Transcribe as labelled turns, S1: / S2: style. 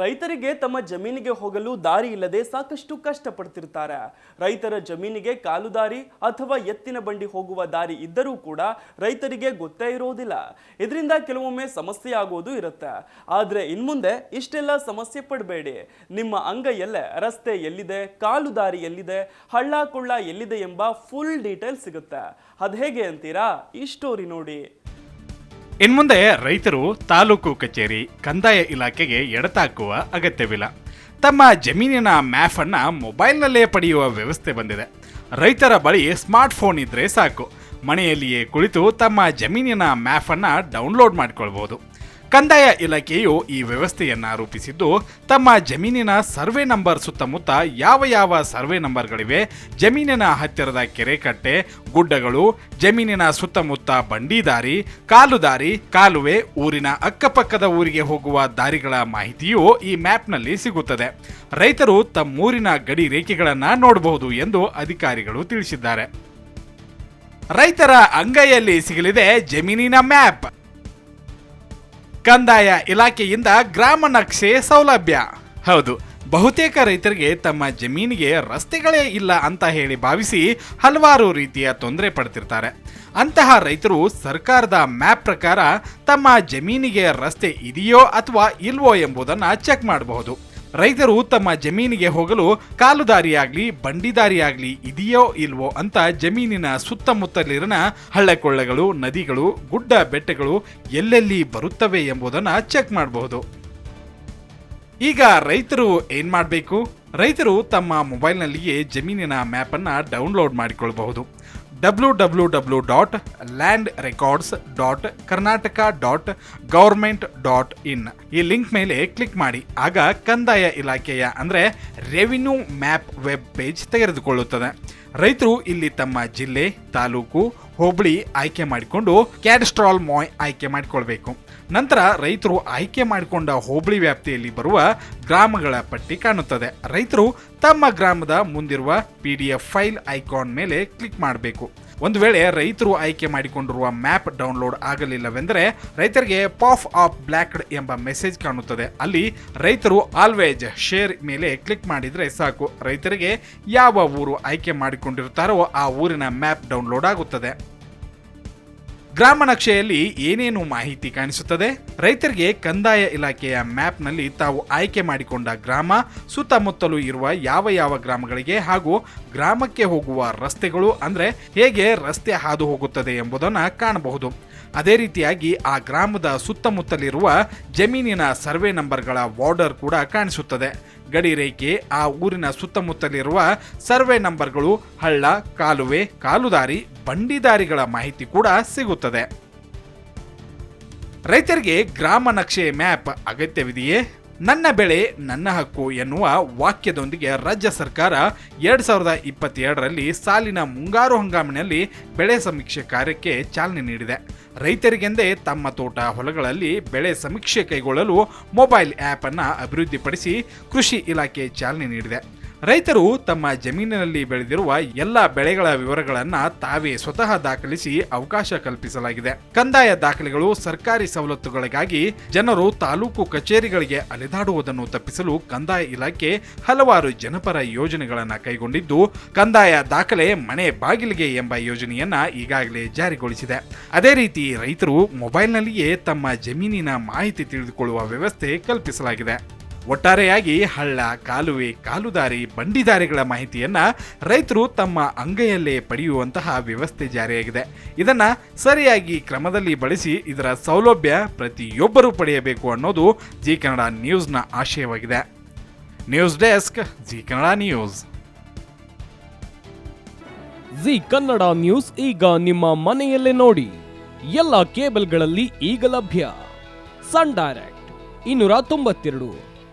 S1: ರೈತರಿಗೆ ತಮ್ಮ ಜಮೀನಿಗೆ ಹೋಗಲು ದಾರಿ ಇಲ್ಲದೆ ಸಾಕಷ್ಟು ಕಷ್ಟಪಡ್ತಿರ್ತಾರೆ. ರೈತರ ಜಮೀನಿಗೆ ಕಾಲು ದಾರಿ ಅಥವಾ ಎತ್ತಿನ ಬಂಡಿ ಹೋಗುವ ದಾರಿ ಇದ್ದರೂ ಕೂಡ ರೈತರಿಗೆ ಗೊತ್ತೇ ಇರೋದಿಲ್ಲ. ಇದರಿಂದ ಕೆಲವೊಮ್ಮೆ ಸಮಸ್ಯೆ ಆಗೋದು ಇರುತ್ತೆ. ಆದರೆ ಇನ್ಮುಂದೆ ಇಷ್ಟೆಲ್ಲ ಸಮಸ್ಯೆ ಪಡಬೇಡಿ. ನಿಮ್ಮ ಅಂಗೈಯಲ್ಲೇ ರಸ್ತೆ ಎಲ್ಲಿದೆ? ಕಾಲು ದಾರಿ ಎಲ್ಲಿದೆ? ಹಳ್ಳ ಕೊಳ್ಳ ಎಲ್ಲಿದೆ ಎಂಬ ಫುಲ್ ಡೀಟೇಲ್ ಸಿಗುತ್ತೆ. ಅದು ಹೇಗೆ ಅಂತೀರಾ? ಈ ಸ್ಟೋರಿ ನೋಡಿ.
S2: ಇನ್ಮುಂದೆ ರೈತರು ತಾಲೂಕು ಕಚೇರಿ, ಕಂದಾಯ ಇಲಾಖೆಗೆ ಎಡತಾಕುವ ಅಗತ್ಯವಿಲ್ಲ. ತಮ್ಮ ಜಮೀನಿನ ಮ್ಯಾಪ್ ಅನ್ನ ಮೊಬೈಲ್ನಲ್ಲೇ ಪಡೆಯುವ ವ್ಯವಸ್ಥೆ ಬಂದಿದೆ. ರೈತರ ಬಳಿ ಸ್ಮಾರ್ಟ್ ಫೋನ್ ಇದ್ರೆ ಸಾಕು. ಮನೆಯಲ್ಲಿಯೇ ಕುಳಿತು ತಮ್ಮ ಜಮೀನಿನ ಮ್ಯಾಪ್ ಅನ್ನ ಡೌನ್ಲೋಡ್ ಮಾಡಿಕೊಳ್ಬಹುದು ಕಂದಾಯ ಇಲಾಖೆಯು ಈ ವ್ಯವಸ್ಥೆಯನ್ನ ರೂಪಿಸಿದ್ದು, ತಮ್ಮ ಜಮೀನಿನ ಸರ್ವೆ ನಂಬರ್ ಸುತ್ತಮುತ್ತ ಯಾವ ಯಾವ ಸರ್ವೆ ನಂಬರ್ಗಳಿವೆ, ಜಮೀನಿನ ಹತ್ತಿರದ ಕೆರೆಕಟ್ಟೆ, ಗುಡ್ಡಗಳು, ಜಮೀನಿನ ಸುತ್ತಮುತ್ತ ಬಂಡಿದಾರಿ ಕಾಲುದಾರಿ ಕಾಲುವೆ, ಊರಿನ ಅಕ್ಕಪಕ್ಕದ ಊರಿಗೆ ಹೋಗುವ ದಾರಿಗಳ ಮಾಹಿತಿಯು ಈ ಮ್ಯಾಪ್ನಲ್ಲಿ ಸಿಗುತ್ತದೆ. ರೈತರು ತಮ್ಮೂರಿನ ಗಡಿ ರೇಖೆಗಳನ್ನು ನೋಡಬಹುದು ಎಂದು ಅಧಿಕಾರಿಗಳು ತಿಳಿಸಿದ್ದಾರೆ. ರೈತರ ಅಂಗೈಯಲ್ಲಿ ಸಿಗಲಿದೆ ಜಮೀನಿನ ಮ್ಯಾಪ್. ಕಂದಾಯ ಇಲಾಖೆಯಿಂದ ಗ್ರಾಮ ನಕ್ಷೆ ಸೌಲಭ್ಯ. ಹೌದು. ಬಹುತೇಕ ರೈತರಿಗೆ ತಮ್ಮ ಜಮೀನಿಗೆ ರಸ್ತೆಗಳೇ ಇಲ್ಲ ಅಂತ ಹೇಳಿ ಭಾವಿಸಿ ಹಲವಾರು ರೀತಿಯ ತೊಂದರೆ ಪಡ್ತಿರ್ತಾರೆ. ಅಂತಹ ರೈತರು ಸರ್ಕಾರದ ಮ್ಯಾಪ್ ಪ್ರಕಾರ ತಮ್ಮ ಜಮೀನಿಗೆ ರಸ್ತೆ ಇದೆಯೋ ಅಥವಾ ಇಲ್ವೋ ಎಂಬುದನ್ನು ಚೆಕ್ ಮಾಡಬಹುದು. ರೈತರು ತಮ್ಮ ಜಮೀನಿಗೆ ಹೋಗಲು ಕಾಲುದಾರಿಯಾಗ್ಲಿ, ಬಂಡಿದಾರಿಯಾಗ್ಲಿ ಇದೆಯೋ ಇಲ್ವೋ ಅಂತ ಜಮೀನಿನ ಸುತ್ತಮುತ್ತಲಿನ ಹಳ್ಳೆಕೊಳ್ಳೆಗಳು, ನದಿಗಳು, ಗುಡ್ಡ ಬೆಟ್ಟಗಳು ಎಲ್ಲೆಲ್ಲಿ ಬರುತ್ತವೆ ಎಂಬುದನ್ನು ಚೆಕ್ ಮಾಡಬಹುದು. ಈಗ ರೈತರು ಏನ್ ಮಾಡಬೇಕು? ರೈತರು ತಮ್ಮ ಮೊಬೈಲ್ನಲ್ಲಿಯೇ ಜಮೀನಿನ ಮ್ಯಾಪನ್ನು ಡೌನ್ಲೋಡ್ ಮಾಡಿಕೊಳ್ಳಬಹುದು W W W dot land records dot Karnataka dot government dot in ಈ ಲಿಂಕ್ ಮೇಲೆ ಕ್ಲಿಕ್ ಮಾಡಿ. ಆಗ ಕಂದಾಯ ಇಲಾಖೆಯ, ಅಂದರೆ ರೆವಿನ್ಯೂ ಮ್ಯಾಪ್ ವೆಬ್ ಪೇಜ್ ತೆಗೆದುಕೊಳ್ಳುತ್ತದೆ. ರೈತರು ಇಲ್ಲಿ ತಮ್ಮ ಜಿಲ್ಲೆ, ತಾಲೂಕು ಹೋಬಳಿ ಆಯ್ಕೆ ಮಾಡಿಕೊಂಡು ಕ್ಯಾಡ್ಸ್ಟ್ರಾಲ್ ಮಾಯ್ ಆಯ್ಕೆ ಮಾಡಿಕೊಳ್ಬೇಕು. ನಂತರ ರೈತರು ಆಯ್ಕೆ ಮಾಡಿಕೊಂಡ ಹೋಬಳಿ ವ್ಯಾಪ್ತಿಯಲ್ಲಿ ಬರುವ ಗ್ರಾಮಗಳ ಪಟ್ಟಿ ಕಾಣುತ್ತದೆ. ರೈತರು ತಮ್ಮ ಗ್ರಾಮದ ಮುಂದಿರುವ P D F file icon ಮೇಲೆ ಕ್ಲಿಕ್ ಮಾಡಬೇಕು. ಒಂದು ವೇಳೆ ರೈತರು ಆಯ್ಕೆ ಮಾಡಿಕೊಂಡಿರುವ ಮ್ಯಾಪ್ ಡೌನ್ಲೋಡ್ ಆಗಲಿಲ್ಲವೆಂದರೆ ರೈತರಿಗೆ ಪಾಫ್ ಆಫ್ ಬ್ಲ್ಯಾಕ್ಡ್ ಎಂಬ ಮೆಸೇಜ್ ಕಾಣುತ್ತದೆ. ಅಲ್ಲಿ ರೈತರು ಆಲ್ವೇಜ್ ಶೇರ್ ಮೇಲೆ ಕ್ಲಿಕ್ ಮಾಡಿದರೆ ಸಾಕು. ರೈತರಿಗೆ ಯಾವ ಊರು ಆಯ್ಕೆ ಮಾಡಿಕೊಂಡಿರುತ್ತಾರೋ ಆ ಊರಿನ ಮ್ಯಾಪ್ ಡೌನ್ಲೋಡ್ ಆಗುತ್ತದೆ. ಗ್ರಾಮ ನಕ್ಷೆಯಲ್ಲಿ ಏನೇನು ಮಾಹಿತಿ ಕಾಣಿಸುತ್ತದೆ? ರೈತರಿಗೆ ಕಂದಾಯ ಇಲಾಖೆಯ ಮ್ಯಾಪ್ನಲ್ಲಿ ತಾವು ಆಯ್ಕೆ ಮಾಡಿಕೊಂಡ ಗ್ರಾಮ, ಸುತ್ತಮುತ್ತಲು ಇರುವ ಯಾವ ಯಾವ ಗ್ರಾಮಗಳಿಗೆ ಹಾಗೂ ಗ್ರಾಮಕ್ಕೆ ಹೋಗುವ ರಸ್ತೆಗಳು ಅಂದ್ರೆ ಹೇಗೆ ರಸ್ತೆ ಹಾದು ಹೋಗುತ್ತದೆ ಎಂಬುದನ್ನು ಕಾಣಬಹುದು. ಅದೇ ರೀತಿಯಾಗಿ ಆ ಗ್ರಾಮದ ಸುತ್ತಮುತ್ತಲಿರುವ ಜಮೀನಿನ ಸರ್ವೆ ನಂಬರ್ಗಳ ಬಾರ್ಡರ್ ಕೂಡ ಕಾಣಿಸುತ್ತದೆ. ಗಡಿ ರೇಖೆ ಆ ಊರಿನ ಸುತ್ತಮುತ್ತಲಿರುವ ಸರ್ವೆ ನಂಬರ್ಗಳು, ಹಳ್ಳ, ಕಾಲುವೆ, ಕಾಲುದಾರಿ ಬಂಡಿದಾರಿಗಳ ಮಾಹಿತಿ ಕೂಡ ಸಿಗುತ್ತದೆ. ರೈತರಿಗೆ ಗ್ರಾಮ ನಕ್ಷೆ ಮ್ಯಾಪ್ ಅಗತ್ಯವಿದೆಯೇ? ನನ್ನ ಬೆಳೆ, ನನ್ನ ಹಕ್ಕು ಎನ್ನುವ ವಾಕ್ಯದೊಂದಿಗೆ ರಾಜ್ಯ ಸರ್ಕಾರ ಎರಡ್ ಸಾವಿರದ ಇಪ್ಪತ್ತೆರಡರಲ್ಲಿ ಸಾಲಿನ ಮುಂಗಾರು ಹಂಗಾಮಿನಲ್ಲಿ ಬೆಳೆ ಸಮೀಕ್ಷೆ ಕಾರ್ಯಕ್ಕೆ ಚಾಲನೆ ನೀಡಿದೆ. ರೈತರಿಗೆಂದೇ ತಮ್ಮ ತೋಟ ಹೊಲಗಳಲ್ಲಿ ಬೆಳೆ ಸಮೀಕ್ಷೆ ಕೈಗೊಳ್ಳಲು ಮೊಬೈಲ್ ಆ್ಯಪನ್ನು ಅಭಿವೃದ್ಧಿಪಡಿಸಿ ಕೃಷಿ ಇಲಾಖೆ ಚಾಲನೆ ನೀಡಿದೆ. ರೈತರು ತಮ್ಮ ಜಮೀನಿನಲ್ಲಿ ಬೆಳೆದಿರುವ ಎಲ್ಲ ಬೆಳೆಗಳ ವಿವರಗಳನ್ನು ತಾವೇ ಸ್ವತಃ ದಾಖಲಿಸಿ ಅವಕಾಶ ಕಲ್ಪಿಸಲಾಗಿದೆ. ಕಂದಾಯ ದಾಖಲೆಗಳು, ಸರ್ಕಾರಿ ಸವಲತ್ತುಗಳಿಗಾಗಿ ಜನರು ತಾಲೂಕು ಕಚೇರಿಗಳಿಗೆ ಅಲೆದಾಡುವುದನ್ನು ತಪ್ಪಿಸಲು ಕಂದಾಯ ಇಲಾಖೆ ಹಲವಾರು ಜನಪರ ಯೋಜನೆಗಳನ್ನು ಕೈಗೊಂಡಿದ್ದು, ಕಂದಾಯ ದಾಖಲೆ ಮನೆ ಬಾಗಿಲಿಗೆ ಎಂಬ ಯೋಜನೆಯನ್ನ ಈಗಾಗಲೇ ಜಾರಿಗೊಳಿಸಿದೆ. ಅದೇ ರೀತಿ ರೈತರು ಮೊಬೈಲ್ನಲ್ಲಿಯೇ ತಮ್ಮ ಜಮೀನಿನ ಮಾಹಿತಿ ತಿಳಿದುಕೊಳ್ಳುವ ವ್ಯವಸ್ಥೆ ಕಲ್ಪಿಸಲಾಗಿದೆ. ಒಟ್ಟಾರೆಯಾಗಿ ಹಳ್ಳ, ಕಾಲುವೆ, ಕಾಲುದಾರಿ, ಬಂಡಿದಾರಿಗಳ ಮಾಹಿತಿಯನ್ನ ರೈತರು ತಮ್ಮ ಅಂಗೈಯಲ್ಲೇ ಪಡೆಯುವಂತಹ ವ್ಯವಸ್ಥೆ ಜಾರಿಯಾಗಿದೆ. ಇದನ್ನ ಸರಿಯಾಗಿ ಕ್ರಮದಲ್ಲಿ ಬಳಸಿ ಇದರ ಸೌಲಭ್ಯ ಪ್ರತಿಯೊಬ್ಬರೂ ಪಡೆಯಬೇಕು ಅನ್ನೋದು ಜಿ ಕನ್ನಡ ನ್ಯೂಸ್ನ ಆಶಯವಾಗಿದೆ. News desk, Zee Kannada news.
S3: Zee Kannada news ಈಗ ನಿಮ್ಮ ಮನೆಯಲ್ಲೇ ನೋಡಿ. ಎಲ್ಲ ಕೇಬಲ್ಗಳಲ್ಲಿ ಈಗ ಲಭ್ಯ. ಸನ್ ಡೈರೆಕ್ಟ್, ಇನ್ನೂರ ತೊಂಬತ್ತೆರಡು.